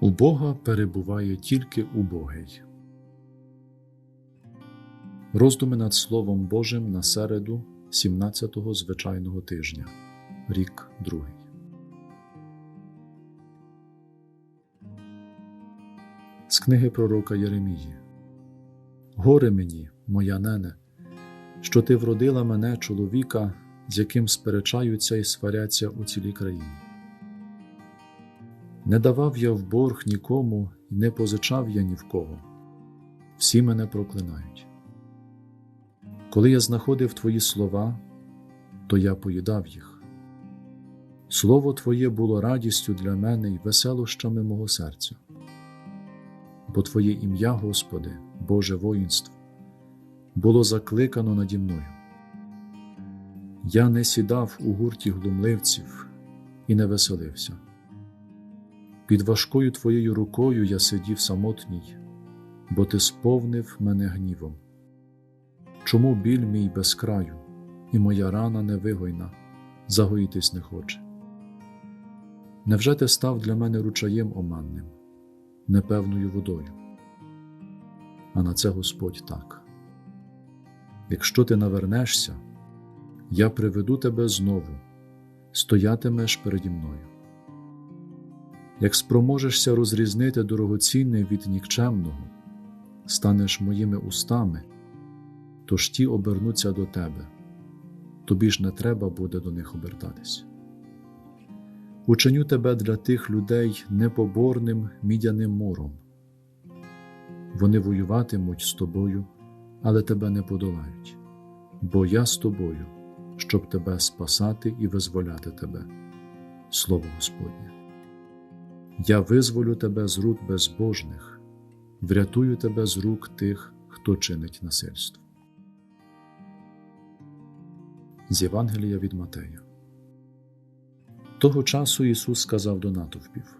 У Бога перебуває тільки убогий. Роздуми над Словом Божим на середу 17-го звичайного тижня, рік другий. З книги пророка Єремії. Горе мені, моя нене, що ти вродила мене чоловіка, з яким сперечаються і сваряться у цілій країні. Не давав я в борг нікому і не позичав я ні в кого. Всі мене проклинають. Коли я знаходив твої слова, то я поїдав їх. Слово Твоє було радістю для мене і веселощами мого серця. Бо Твоє ім'я, Господи, Боже воїнство, було закликано наді мною. Я не сідав у гурті глумливців і не веселився. Під важкою твоєю рукою я сидів самотній, бо ти сповнив мене гнівом. Чому біль мій без краю, і моя рана невигойна, загоїтись не хоче? Невже ти став для мене ручаєм оманним, непевною водою? А на це Господь так. Якщо ти навернешся, я приведу тебе знову, стоятимеш переді мною як спроможешся розрізнити дорогоцінне від нікчемного, станеш моїми устами, то ж ті обернуться до тебе, тобі ж не треба буде до них обертатись. Ученю тебе для тих людей непоборним мідяним муром. Вони воюватимуть з тобою, але тебе не подолають, бо я з тобою, щоб тебе спасати і визволяти тебе. Слово Господнє. Я визволю тебе з рук безбожних, врятую тебе з рук тих, хто чинить насильство. З Євангелія від Матея. Того часу Ісус сказав до натовпів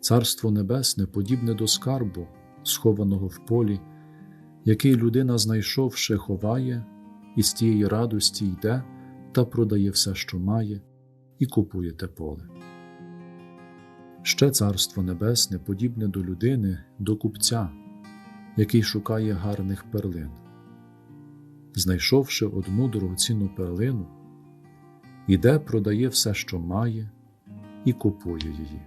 Царство Небесне подібне до скарбу, схованого в полі, який людина, знайшовши, ховає, і з тієї радості йде та продає все, що має, і купує те поле. Ще Царство Небесне подібне до людини, до купця, який шукає гарних перлин. Знайшовши одну дорогоцінну перлину, іде, продає все, що має, і купує її.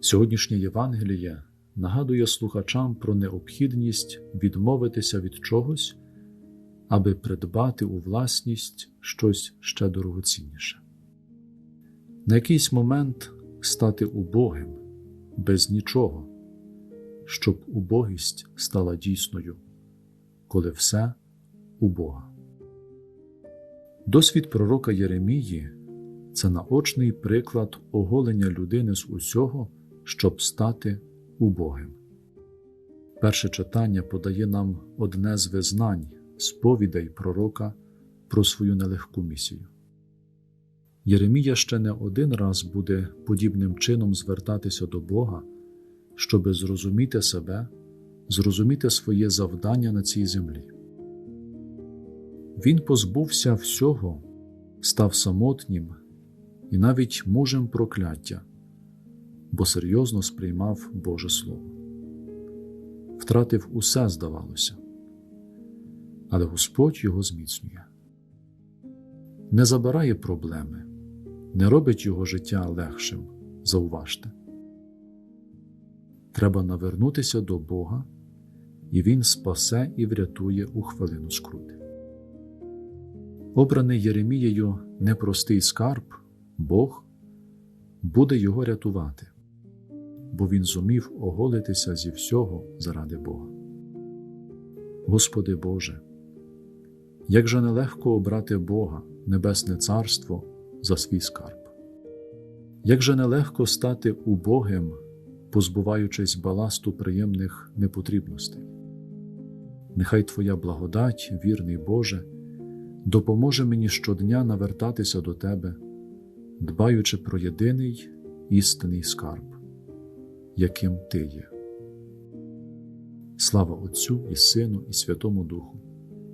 Сьогоднішнє Євангеліє нагадує слухачам про необхідність відмовитися від чогось аби придбати у власність щось ще дорогоцінніше. На якийсь момент стати убогим без нічого, щоб убогість стала дійсною, коли все у Бога. Досвід пророка Єремії це наочний приклад оголення людини з усього, щоб стати убогим. Перше читання подає нам одне з визнань сповідей пророка про свою нелегку місію. Єремія ще не один раз буде подібним чином звертатися до Бога, щоби зрозуміти себе, зрозуміти своє завдання на цій землі. Він позбувся всього, став самотнім і навіть мужем прокляття, бо серйозно сприймав Боже Слово. Втратив усе, здавалося але Господь його зміцнює, не забирає проблеми, не робить його життя легшим, зауважте. Треба навернутися до Бога, і Він спасе і врятує у хвилину скрути. Обраний Єремією непростий скарб, Бог буде його рятувати, бо він зумів оголитися зі всього заради Бога. Господи Боже. Як же нелегко обрати Бога, Небесне Царство за свій скарб, як же нелегко стати убогим, позбуваючись баласту приємних непотрібностей. Нехай Твоя благодать, вірний Боже, допоможе мені щодня навертатися до Тебе, дбаючи про єдиний істинний скарб, яким Ти є. Слава Отцю і Сину, і Святому Духу